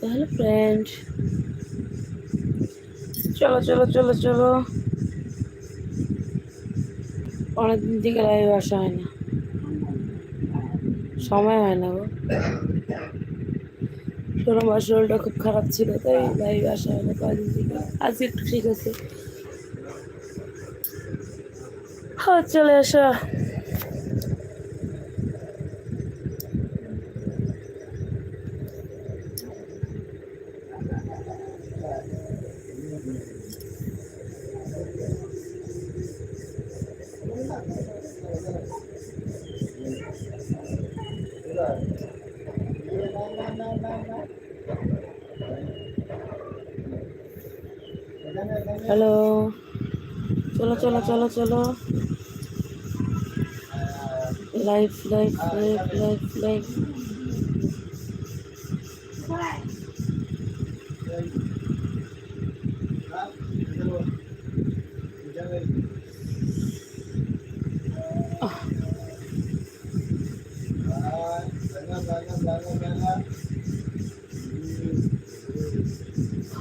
তাহলে ফ্রেন্ড চলো চলো চলো চলো। অনেকদিন থেকে লাইভ আসা হয় না। সময় হয় না গো। শোনো আমার শরীরটা খুব খারাপ ছিল, তাই লাইভ আসা হয় না আজকে একটু ঠিক আছে। হ্যাঁ চলে আসা হ্যালো চলো চলো। চলো চলো live live live live live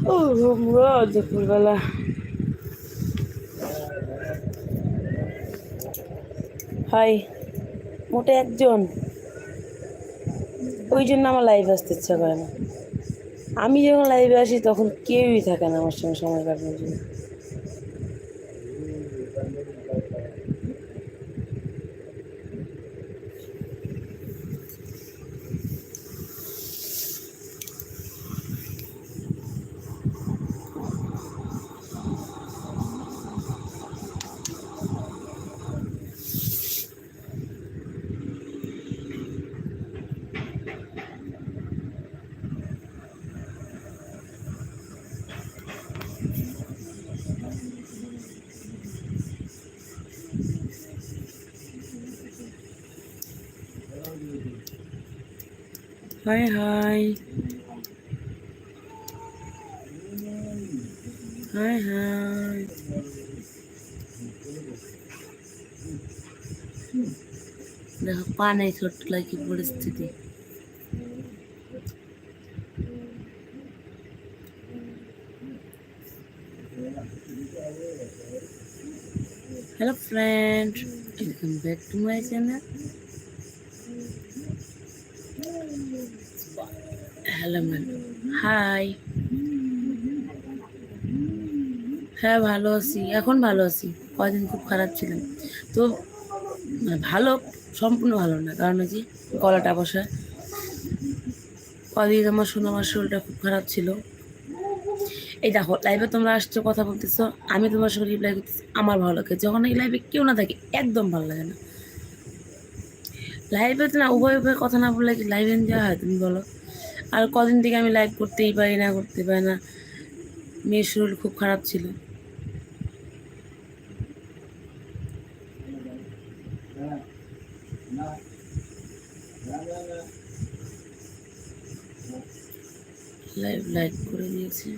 ও আমরা দুপুরবেলা। হাই মোটে একজন। ওই জন্য আমার লাইভে আসতে ইচ্ছা করে না। আমি যখন লাইভে আসি, তখন কেউই থাকে না আমার সঙ্গে সময় কাটানোর জন্য। হাই হাই হাই হাই দেখো পা নেই ছোট্ট কি পরিস্থিতি hello friend welcome back to my hello ma'am hi. হ্যাঁ ভালো আছি। এখন ভালো আছি। কদিন খুব খারাপ ছিলাম। তো মানে ভালো, সম্পূর্ণ ভালো না। কারণ হচ্ছে গলাটা বসা। কদিন আমার শোনো আমার শরীরটা খুব খারাপ ছিল। এই দেখো লাইভে তোমরা আসছো, কথা বলতেছো। আমি তোমার সঙ্গে রিপ্লাই করতেছি, আমার ভালো লাগে। যখন এই লাইভে কেউ না থাকে, একদম ভালো লাগে না। লাইভে তো না, উভয় উভয় কথা না বললে কি লাইভে দেওয়া হয়? তুমি বলো। আর কদিন থেকে আমি লাইভ করতেই পারি না, করতে পারি না। মেয়ের শরীর খুব খারাপ ছিল। লাইভ লাইক করে নিয়েছে।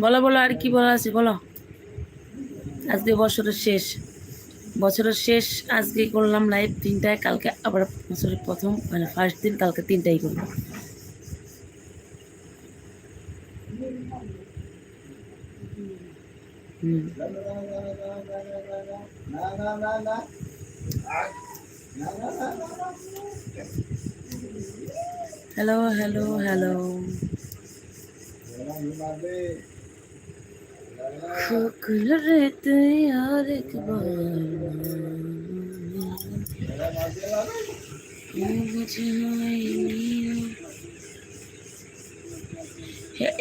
বলো বলো, আর কি বলা আছে? বলো। আজকে বছরের শেষ। বছরের শেষ আজকে করলাম লাইভ তিনটায়, কালকে আবার বছরের প্রথম মানে ফার্স্ট দিন, কালকে তিনটাই করব। হ্যালো হ্যালো হ্যালো আর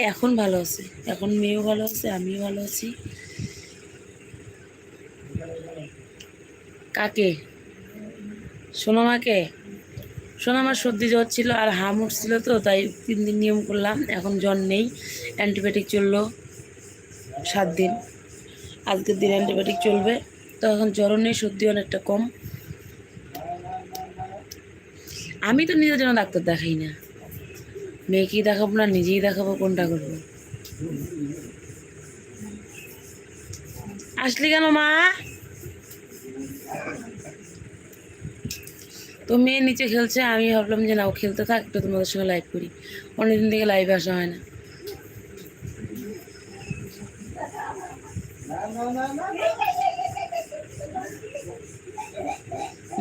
এখন ভালো আছে। এখন মেয়েও ভালো আছে, আমিও ভালো আছি। কাকে? সোনামাকে? সোনামার সর্দি জ্বর ছিল আর হাম উঠছিল তো, তাই তিন দিন নিয়ম করলাম, এখন জ্বর নেই, অ্যান্টিবায়োটিক চলল। সাত দিন। আজকের দিন অ্যান্টিবায়োটিক চলবে তো এখন জ্বরও নেই সর্দি অনেকটা কম। আমি তো নিজের জন্য ডাক্তার দেখাই না। মেয়েকেই দেখাবো না, নিজেই দেখাবো, কোনটা করব? আসলি কেন মা? তো মেয়ে নিচে খেলছে, আমি ভাবলাম যে না, ও খেলতে থাক, একটু তোমাদের সঙ্গে লাইভ করি। অনেকদিন থেকে লাইভে আসা হয় না।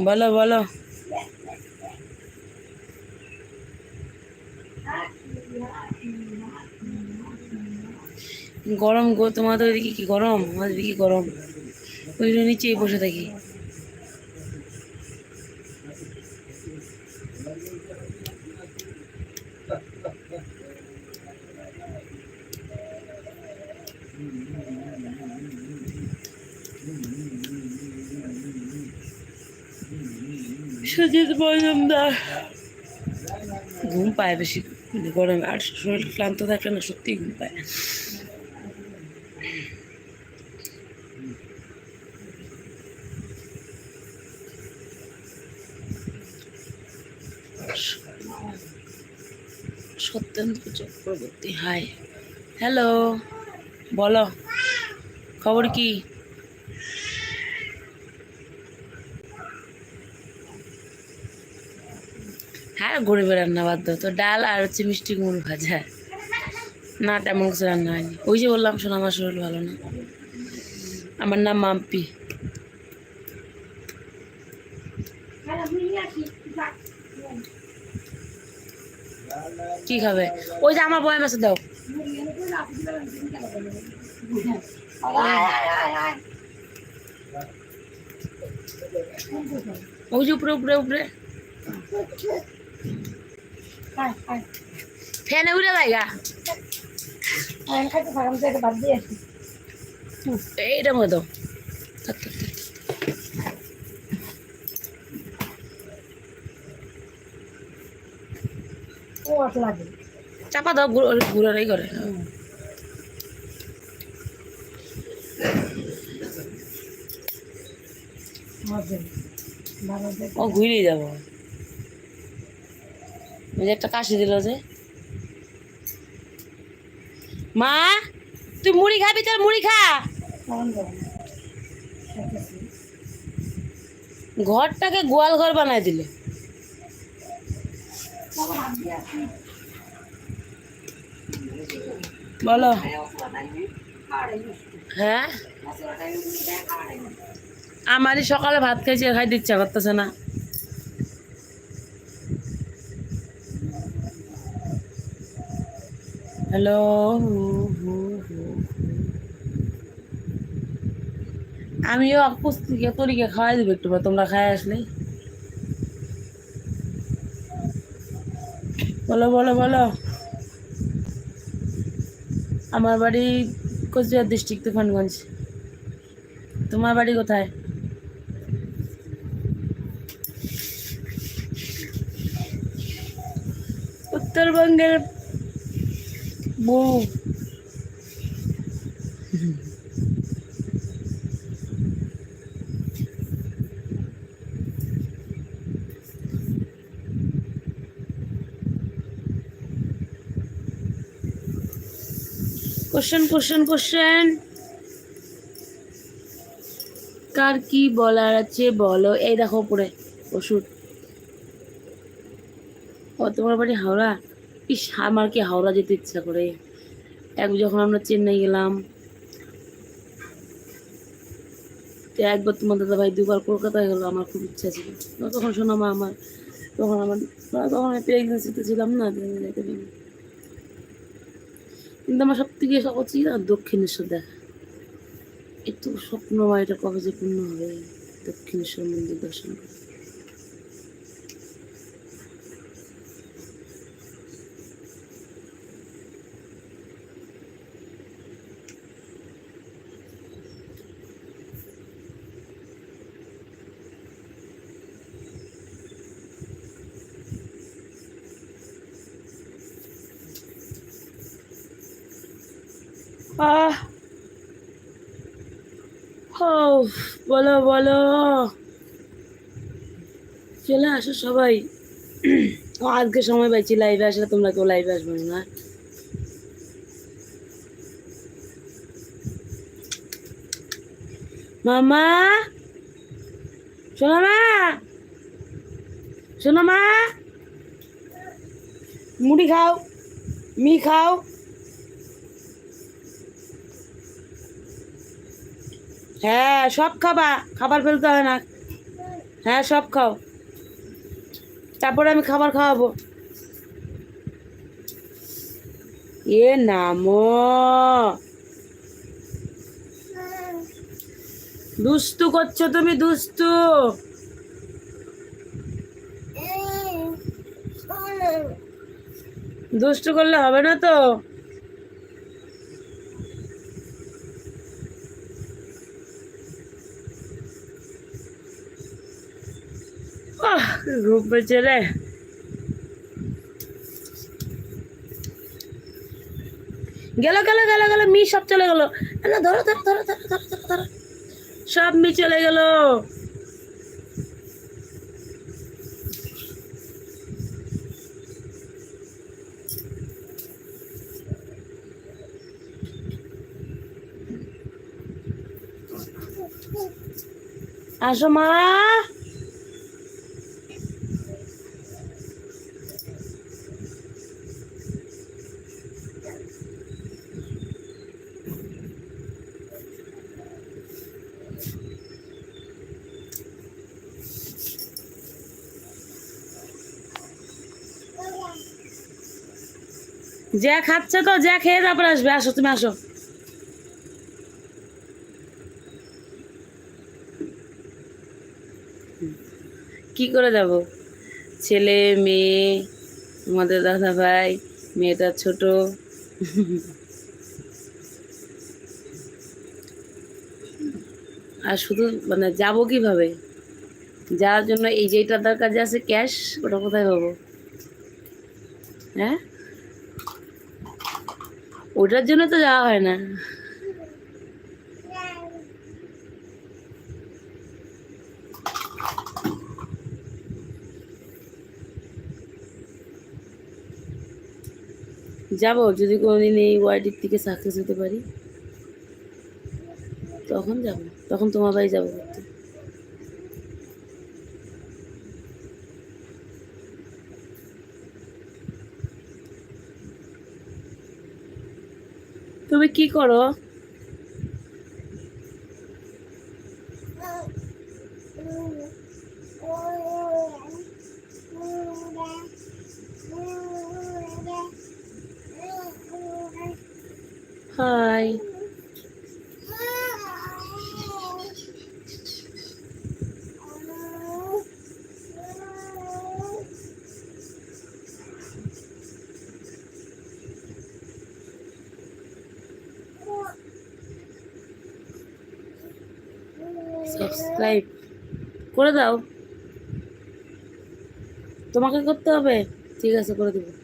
বলো বলো। গরম গো, তোমাদের ওইদিকে কি গরম? আমাদের দিকে গরম? ওই নিচেই বসে থাকি। সুজিত মজুমদার ঘুম পায় বেশি গরমে। আর শরীর ক্লান্ত থাকলে না, সত্যিই ঘুম পায়। সত্যেন্দ্র চক্রবর্তী, হাই। হ্যালো, বলো, খবর কি? হ্যাঁ গরিবের রান্না বাদ তো ডাল আর হচ্ছে মিষ্টি কুমড়ো ভাজা। না, তেমন কিছু রান্না হয়নি। ওই যে বললাম শোনা আমার শরীর ভালো না। আমার নাম মাম্পি। কি খাবে? ওই যে আমার বয় মাছে দাও। ওই যে উপরে উপরে উপরে। ফ্যানে উড়ে জায়গা এইটার মতো। চাপা দাও ঘুরাই করে। ও ঘুরে যাব। যে একটা কাশি দিল যে। মা, তুই মুড়ি খাবি তোর মুড়ি খা। ঘরটাকে গোয়াল ঘর বানায় দিল। বলো। হ্যাঁ? আমারই সকালে ভাত খাইছি খাই দিচ্ছে করতেছে না। হ্যালো, আমিও পুস্তিকে তরিকে খাওয়াই দেবো একটু তোমরা খাই আসলে। বলো বলো বলো। আমার বাড়ি কোচবিহার ডিস্ট্রিক্ট তুফানগঞ্জ। তোমার বাড়ি কোথায়? উত্তরবঙ্গের বউ। কোশ্চেন কোশ্চেন কোশ্চেন কার কি বলার আছে বলো? এই দেখো উপরে, ওষুধ। ও, তোমার বাড়ি হাওড়া? ইস, আমার কি হাওড়া যেতে ইচ্ছা করে? এক যখন আমরা চেন্নাই গেলাম, তো একবার তোমার দাদা ভাই দুবার কলকাতায় গেলো, আমার খুব ইচ্ছা ছিল। তখন শোনো মা, আমার তখন আমার তখন আমি প্রেগনেন্সিতে ছিলাম না যেতে পারিনি। কিন্তু আমার সব থেকে সহজ ছিল দক্ষিণেশ্বর দেখা। একটু স্বপ্ন বা এটা কবে যে পূর্ণ হবে? দক্ষিণেশ্বর মন্দির দর্শন করে বলো বলো। চলে আসো সবাই। আজকে সময় পাইছি লাইভে আসলে তোমরা কেউ লাইভে আসবে না। মামা? শোনো মা। শোনো মা। মুড়ি খাও মি খাও। হ্যাঁ সব খাবা। খাবার ফেলতে হয় না। হ্যাঁ সব খাও। তারপরে আমি খাবার খাওয়াবো। এ নাম। দুষ্টু করছ তুমি, দুষ্টু। দুষ্টু করলে হবে না তো? পেয়েছে রে গেল গেল গেল গেল, মি সব চলে গেল। ধরো ধরো ধরো ধরো ধরো ধরো ধরো। সব মি চলে গেল। আসো মা। যা খাচ্ছে তো যা খেয়ে তারপরে আসবে, আসো তুমি আসো। কি করে যাব? ছেলে, মেয়ে, আমাদের দাদা ভাই, মেয়েটা ছোট। আর শুধু মানে যাব কীভাবে? যাওয়ার জন্য এই যেটা দরকার যে আছে ক্যাশ ওটা কোথায় পাবো? হ্যাঁ? ওটার জন্য তো যাওয়া হয় না। যাব, যদি কোনোদিন এই ওয়াইডির থেকে সাকসেস হতে পারি। তখন যাব, তখন তোমার বাড়ি যাব। ঘুরতে তুমি কি করো? সাবস্ক্রাইব করে দাও। তোমাকে করতে হবে। ঠিক আছে করে দেবো।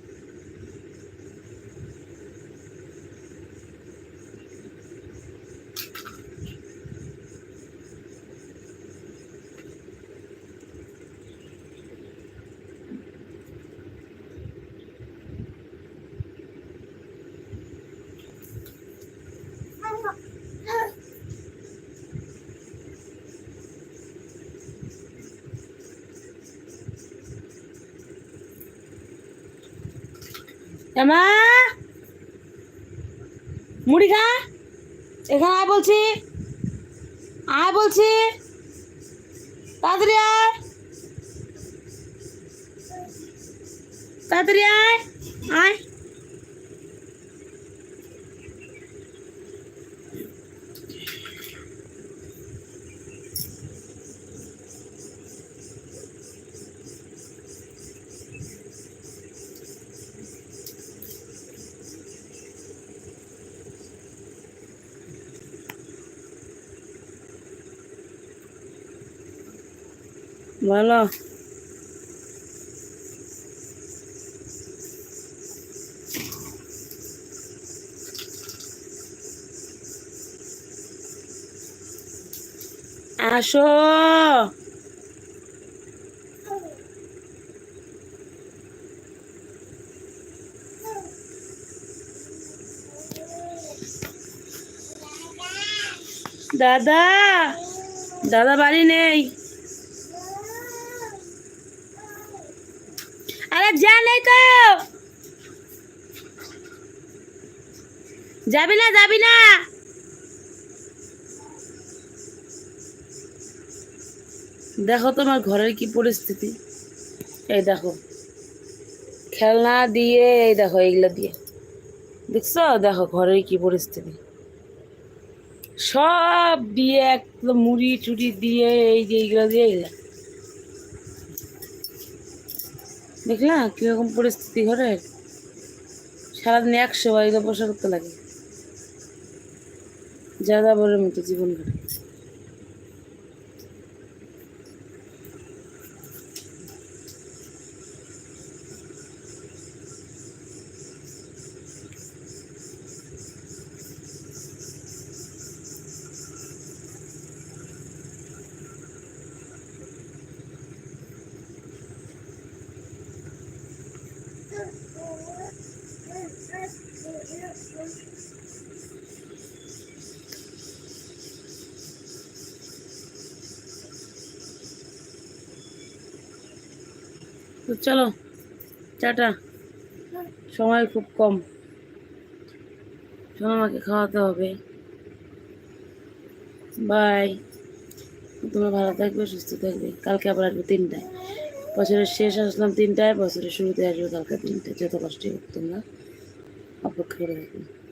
এমা? মুড়ি খা। এখানে আয় বলছি। আয় বলছি। তাড়াতাড়ি আয়। তাড়াতাড়ি আয়। আয়। বলো আসো। দাদা দাদা বাড়ি নেই। যাবি না যাবি না। দেখো তোমার ঘরের কি পরিস্থিতি। এই দেখো। খেলনা দিয়ে, এই দেখো, এইগুলা দিয়ে। দেখছ? দেখো ঘরের কি পরিস্থিতি। সব দিয়ে একদম মুড়ি টুড়ি দিয়ে, এই যে এইগুলো দিয়ে, এইগুলা। দেখলা কীরকম পরিস্থিতি ঘরের? সারাদিন একশো বাড়িতে বসে করতে লাগে। যাদা বলে মতো জীবন কাটে তো চলো, টাটা। সময় খুব কম। শোনো আমাকে খাওয়াতে হবে। বাই তোমরা ভালো থাকবে, সুস্থ থাকবে। কালকে আবার আসবে তিনটায়। বছরের শেষ আসলাম তিনটায়, বছরের শুরুতে আসবে কালকে তিনটায়। যত কষ্টই হোক তোমরা অপেক্ষা করে থাকবে।